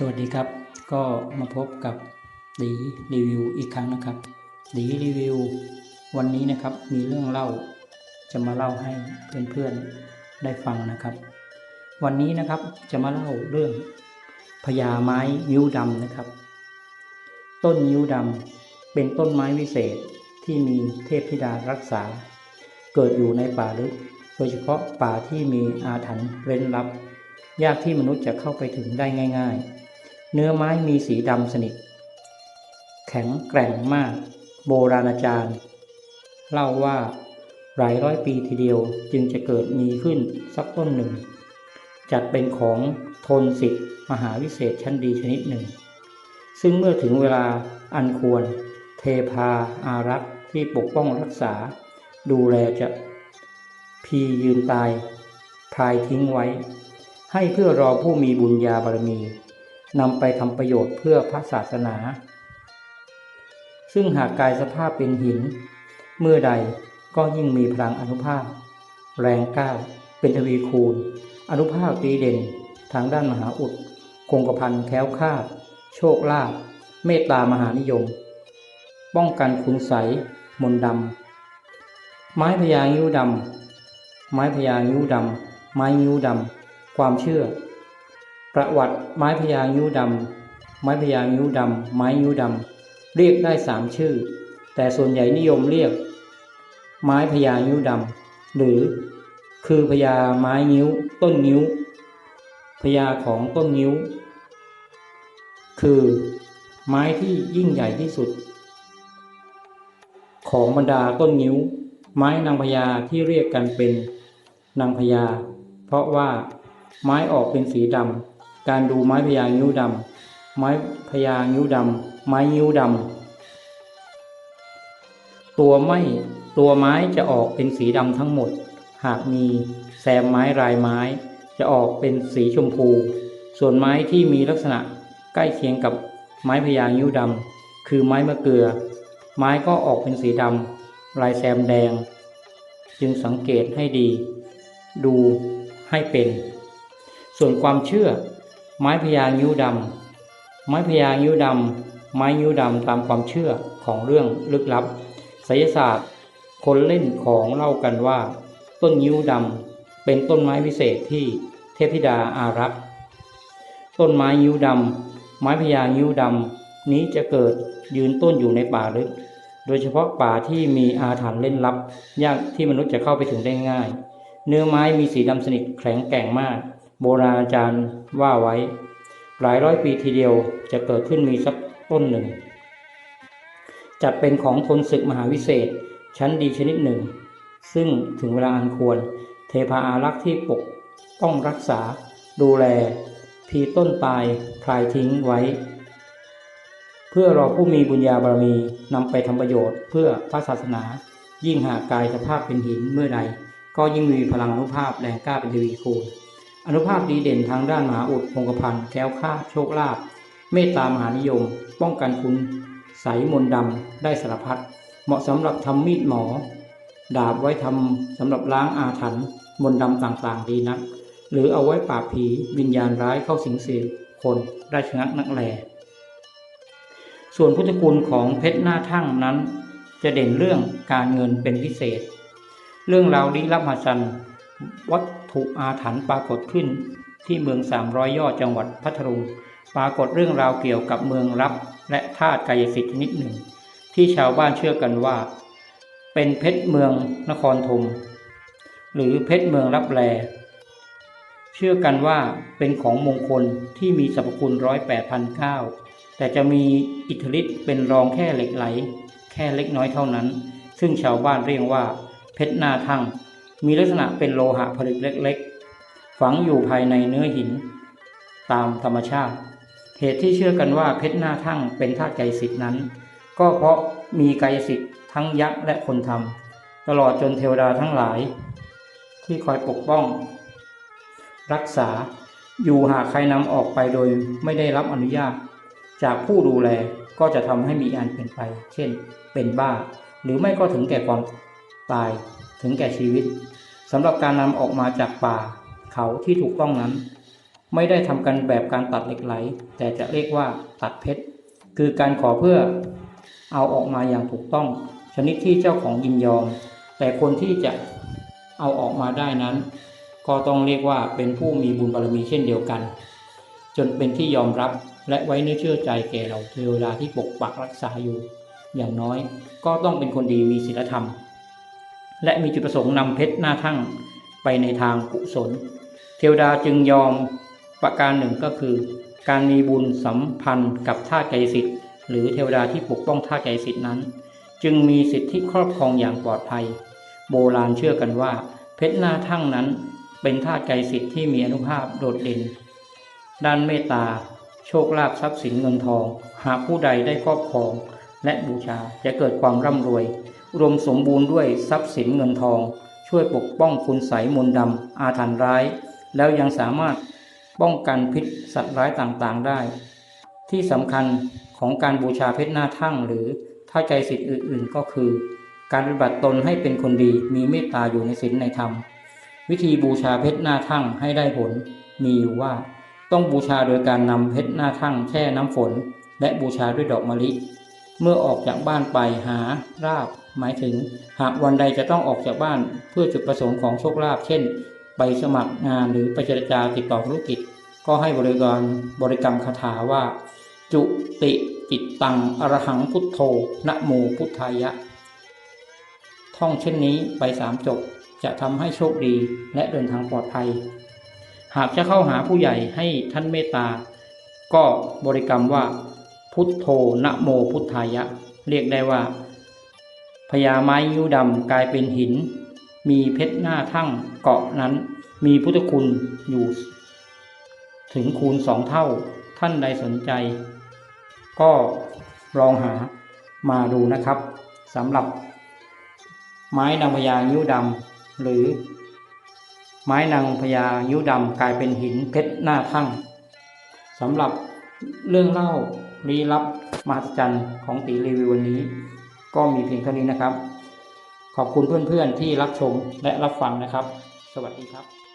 สวัสดีครับ ก็มาพบกับดีรีวิวอีกครั้งนะครับดีรีวิว วันนี้นะครับมีเรื่องเล่าจะมาเล่าให้เพื่อนๆได้ฟังนะครับ วันนี้นะครับจะมาเล่าเรื่องพญาไม้ยิ้วดำนะครับ ต้นยิ้วดำเป็นต้นไม้วิเศษที่มีเทพธิดารักษา เกิดอยู่ในป่าลึก โดยเฉพาะป่าที่มีอาถรรพ์เร้นลับยากที่มนุษย์จะเข้าไปถึงได้ง่ายๆ เนื้อไม้มีสีดำสนิท แข็งแกร่งมาก โบราณอาจารย์ เล่าว่าหลายร้อยปีทีเดียวจึงจะเกิดมีขึ้นสักต้นหนึ่ง จัดเป็นของทนสิทธิ์มหาวิเศษชั้นดีชนิดหนึ่ง ซึ่งเมื่อถึงเวลาอันควร เทพาอารักษ์ที่ปกป้องรักษา ดูแลจะพียืนตายพายทิ้งไว้ ให้เพื่อรอผู้มีบุญญาบารมี นำไปทำประโยชน์เพื่อพระศาสนา ซึ่งหากกายสภาพเป็นหิน เมื่อใดก็ยิ่งมีพลังอนุภาพ แรงกล้าเป็นทวีคูณ อนุภาพตีเด่นทางด้านมหาอุดคงกระพันแคล้วคาด โชคลาภเมตตามหานิยม ป้องกันคุณใสมนดำไม้พญางิ้วดำไม้พญางิ้วดำไม้งิ้วดำความเชื่อ ประวัติไม้พญางิ้วดำไม้พญางิ้วดำไม้งิ้วดำเรียกได้สามชื่อ แต่ส่วนใหญ่นิยมเรียก ไม้พญางิ้วดำหรือคือพญาไม้งิ้วต้นงิ้วพญาของต้นงิ้ว คือไม้ที่ยิ่งใหญ่ที่สุด ของบรรดาต้นงิ้ว ไม้นางพญาที่เรียกกันเป็นนางพญาเพราะว่าไม้ออกเป็นสีดำ การดูไม้พญางิ้วดำไม้พญางิ้วดำไม้งิ้วดำตัวไม่ตัวไม้จะออกเป็นสีดำทั้งหมด หากมีแซมไม้รายไม้ จะออกเป็นสีชมพู ส่วนไม้ที่มีลักษณะใกล้เคียงกับไม้พญางิ้วดำคือไม้มะเกลือ ไม้ก็ออกเป็นสีดำลายแซมแดง จึงสังเกตให้ดี ดูให้เป็น ส่วนความเชื่อ ไม้พญางิ้วดำไม้พญางิ้วดำไม้งิ้วดำตามความเชื่อของเรื่องลึกลับไสยศาสตร์ คนเล่นของเล่ากันว่า ต้นงิ้วดำเป็นต้นไม้วิเศษที่เทพธิดาอารักษ์ต้นไม้งิ้วดำไม้พญางิ้วดำนี้จะเกิดยืนต้นอยู่ในป่าลึก โดยเฉพาะป่าที่มีอาถรรพ์เล่นลับ ยากที่มนุษย์จะเข้าไปถึงได้ง่าย เนื้อไม้มีสีดำสนิทแข็งแกร่งมาก โบราณอาจารย์ว่าไว้ หลายร้อยปีทีเดียวจะเกิดขึ้นมีสักต้นหนึ่ง จัดเป็นของทนศึกมหาวิเศษ ชั้นดีชนิดหนึ่ง ซึ่งถึงเวลาอันควร เทพาอารักษ์ที่ปกป้องรักษาดูแลพีต้นตายพลายทิ้งไว้ เพื่อรอผู้มีบุญญาบารมีนำไปทำประโยชน์ เพื่อพระศาสนา ยิ่งหากกายสภาพเป็นหินเมื่อใดก็ยิ่งมีพลังอนุภาพแรงกล้าเป็นทวีคูณ อนุภาพดีเด่นทางด้านมหาอุดพงกพันแค้วคลาโชคลาภเมตตามหานิยม ป้องกันคุณใสมนต์ดำได้สารพัดเหมาะสำหรับทำมีดหมอ ดาบไว้ทำสำหรับล้างอาถรรพ์มนต์ดำต่างๆดีนัก หรือเอาไว้ปราบผีวิญญาณร้ายเข้าสิงสื่อคนได้ชะงักนักแลส่วนพุทธคุณของเพชรหน้าทั่งนั้น จะเด่นเรื่องการเงินเป็นพิเศษ เรื่องราวลี้ลับมหัศจรรย์ วัตถุอาถรรพ์ปรากฏขึ้น ที่เมืองสามร้อยยอดจังหวัดพัทลุงปรากฏเรื่องราวเกี่ยวกับเมืองรับและธาตุกายสิทธิ์ชนิดหนึ่ง ที่ชาวบ้านเชื่อกันว่า เป็นเพชรเมืองนครธมหรือเพชรเมืองรับแลเชื่อกันว่าเป็นของมงคลที่มีสรรพคุณร้อยแปดพันเก้าแต่จะมีอิทธิฤทธิ์เป็นรองแค่เหล็กไหล แค่เล็กน้อยเท่านั้น ซึ่งชาวบ้านเรียกว่า เพชรหน้าทั่ง มีลักษณะเป็นโลหะผลึกเล็กๆ ฝังอยู่ภายในเนื้อหิน ตามธรรมชาติ เหตุที่เชื่อกันว่าเพชรหน้าทั่งเป็นธาตุไกสิทธิ์นั้น ก็เพราะมีไกสิทธิ์ทั้งยักษ์และคนทำตลอดจนเทวดาทั้งหลาย ที่คอยปกป้อง รักษาอยู่หากใครนำออกไปโดยไม่ได้รับอนุญาต จากผู้ดูแลก็จะทำให้มีอันเป็นไป เช่น เป็นบ้า หรือไม่ก็ถึงแก่ความตาย ถึงแก่ชีวิตสำหรับการนำออกมาจากป่า เขาที่ถูกต้องนั้น ไม่ได้ทำกันแบบการตัดเหล็กไหล แต่จะเรียกว่าตัดเพชร คือการขอเพื่อเอาออกมาอย่างถูกต้อง ชนิดที่เจ้าของยินยอม แต่คนที่จะเอาออกมาได้นั้น ก็ต้องเรียกว่าเป็นผู้มีบุญบารมีเช่นเดียวกัน จนเป็นที่ยอมรับและไว้เนื้อเชื่อใจแก่เราเทวดาที่ปกปักรักษาอยู่ อย่างน้อยก็ต้องเป็นคนดีมีศีลธรรม และมีจุดประสงค์นำเพชรหน้าทั่งไปในทางกุศล เทวดาจึงยอมประการหนึ่งก็คือ การมีบุญสัมพันธ์กับท่าตุกสิทธิ์หรือเทวดาที่ปกป้องท่าตุกสิทธิ์นั้น จึงมีสิทธิครอบครองอย่างปลอดภัย โบราณเชื่อกันว่า เพชรหน้าทั่งนั้นเป็นธาตุกสิทธิ์ที่มีอนุภาพโดดเด่น ด้านเมตตา โชคลาภทรัพย์สินเงินทอง หากผู้ใดได้ครอบครอง และบูชาจะเกิดความร่ำรวยรวมสมบูรณ์ด้วยทรัพย์สินเงินทอง ช่วยปกป้องคุณไสมนต์ดำอาถรรพ์ร้าย แล้วยังสามารถป้องกันพิษสัตว์ร้ายต่างๆได้ ที่สำคัญของการบูชาเพชรหน้าทั่งหรือท่าใจสิทธิ์อื่นๆ ก็คือ การปฏิบัติตนให้เป็นคนดีมีเมตตาอยู่ในศีลในธรรม วิธีบูชาเพชรหน้าทั่งให้ได้ผล มีอยู่ว่าต้องบูชาโดยการนำเพชรหน้าทั่งแช่น้ำฝน และบูชาด้วยดอกมะลิ เมื่อออกจากบ้านไปหาราบหมายถึง หากวันใดจะต้องออกจากบ้านเพื่อจุดประสงค์ของโชคลาภเช่น ไปสมัครงานหรือไปเจรจาติดต่อธุรกิจ ก็ให้บริกรบริกรรมคาถาว่า จุติจิตตังอรหังพุทโธนะโมพุทธายะ ท่องเช่นนี้ไปสามจบจะทำให้โชคดีและเดินทางปลอดภัย หากจะเข้าหาผู้ใหญ่ให้ท่านเมตตา ก็บริกรรมว่า พุทโธนะโมพุทธายะ เรียกได้ว่าพญาไม้ยิ้วดำกลายเป็นหิน มีเพชรหน้าทั่งเกาะนั้น มีพุทธคุณอยู่ ถึงคูณสองเท่าท่านใดสนใจ ก็ลองหามาดูนะครับสำหรับ ไม้นางพญายิ้วดำหรือ ไม้นางพญายิ้วดำกลายเป็นหินเพชรหน้าทั่งสำหรับเรื่องเล่า ลี้ลับมหัศจรรย์ของตีรีวิววันนี้ ก็มีเพียงเท่านี้นะครับ ขอบคุณเพื่อนๆที่รับชมและรับฟังนะครับ สวัสดีครับ